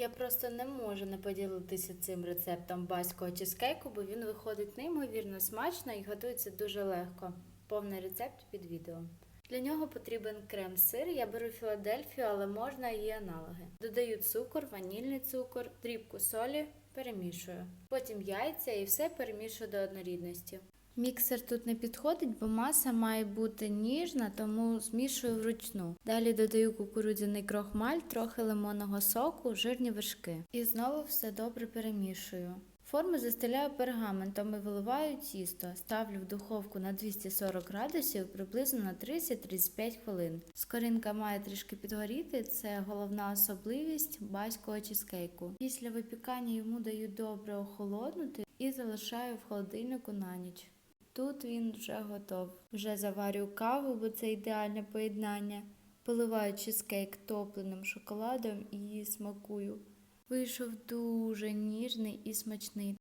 Я просто не можу не поділитися цим рецептом баського чизкейку, бо він виходить неймовірно смачно і готується дуже легко. Повний рецепт під відео. Для нього потрібен крем-сир. Я беру Філадельфію, але можна і аналоги. Додаю цукор, ванільний цукор, дрібку солі, перемішую. Потім яйця і все перемішую до однорідності. Міксер тут не підходить, бо маса має бути ніжна, тому змішую вручну. Далі додаю кукурудзяний крохмаль, трохи лимонного соку, жирні вершки. І знову все добре перемішую. Форму застеляю пергаментом і виливаю тісто. Ставлю в духовку на 240 градусів приблизно на 30-35 хвилин. Скоринка має трішки підгоріти, це головна особливість баського чизкейку. Після випікання йому даю добре охолоднути і залишаю в холодильнику на ніч. Тут він вже готов. Вже заварю каву, бо це ідеальне поєднання. Поливаю чизкейк топленим шоколадом і смакую. Вийшов дуже ніжний і смачний.